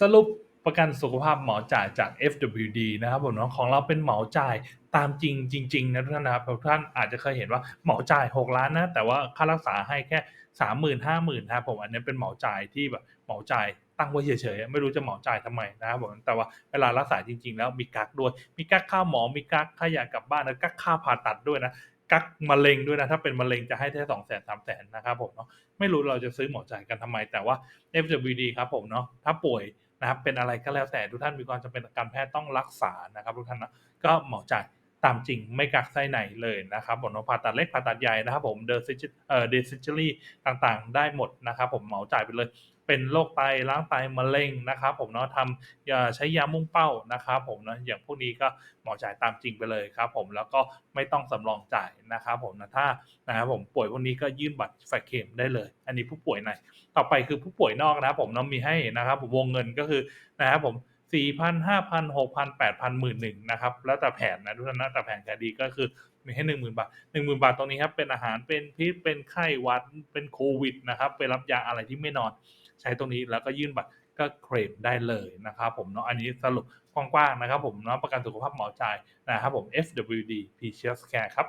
สรุปประกันสุขภาพเหมาจ่ายจาก FWD นะครับผมเนาะของเราเป็นเหมาจ่ายตามจริงจริงๆนะทุกท่านนะครับทุกท่านอาจจะเคยเห็นว่าเหมาจ่าย 6 ล้านนะแต่ว่าค่ารักษาให้แค่30,000 50,000นะครับผมอันนี้เป็นเหมาจ่ายที่แบบเหมาจ่ายตั้งไว้เฉยๆไม่รู้จะเหมาจ่ายทำไมนะครับผมแต่ว่าเวลารักษาจริง ๆ แล้วมีกักด้วย มีกักค่าหมอมีกักค่ายากลับบ้านแล้วกักค่าผ่าตัดด้วยนะกักมะเร็งด้วยนะถ้าเป็นมะเร็งจะให้แค่สองแสนสามแสนนะครับผมเนาะไม่รู้เราจะซื้อหมอจ่ายกันทำไมแต่ว่า FWD ครับผมเนาะถ้าป่วย นะครับเป็นอะไรก็แล้วแต่ทุกท่านมีความจำเป็นทางการแพทย์ต้องรักษานะครับทุกท่านนะก็หมอจ่าย ตามจริงไม่กักไส้ในเลยนะครับผมผ่าตัดเล็กผ่าตัดใหญ่นะครับผมเดอร์ซิเอ่อเดซิจิลี่ต่างๆ ได้หมดนะครับผมเหมาจ่ายไปเลย เป็นโรคไตล้างไตมะเร็งนะครับผมเนาะทำยาใช้ยามุ่งเป้านะครับผมเนาะอย่างพวกนี้ก็หมอจ่ายตามจริงไปเลยครับผมแล้วก็ไม่ต้องสำรองจ่ายนะครับผมนะถ้านะครับผมป่วยพวกนี้ก็ยื่นบัตรแฟกเคมได้เลย อันนี้ผู้ป่วยในต่อไปคือผู้ป่วยนอกนะครับผมเนาะมีให้นะครับผมวงเงินก็คือนะครับผม สี่พันห้าพันหกพันแปดพันหมื่นหนึ่งนะครับ แล้วแต่แผนนะทุกท่านนะแต่แผนคดีก็คือมีให้หนึ่งหมื่นบาทหนึ่งหมื่นบาทตรงนี้ครับเป็นอาหารเป็นพิษเป็นไข้หวัดเป็นโควิดนะครับไปรับยาอะไรที่ไม่นอน ใช้ตรงนี้แล้วก็ยื่นบัตรก็เคลมได้เลยนะครับผมเนาะอันนี้สรุปกว้างๆนะครับผมเนาะประกันสุขภาพหมอจ่ายนะครับผม FWD p c h s Care ครับ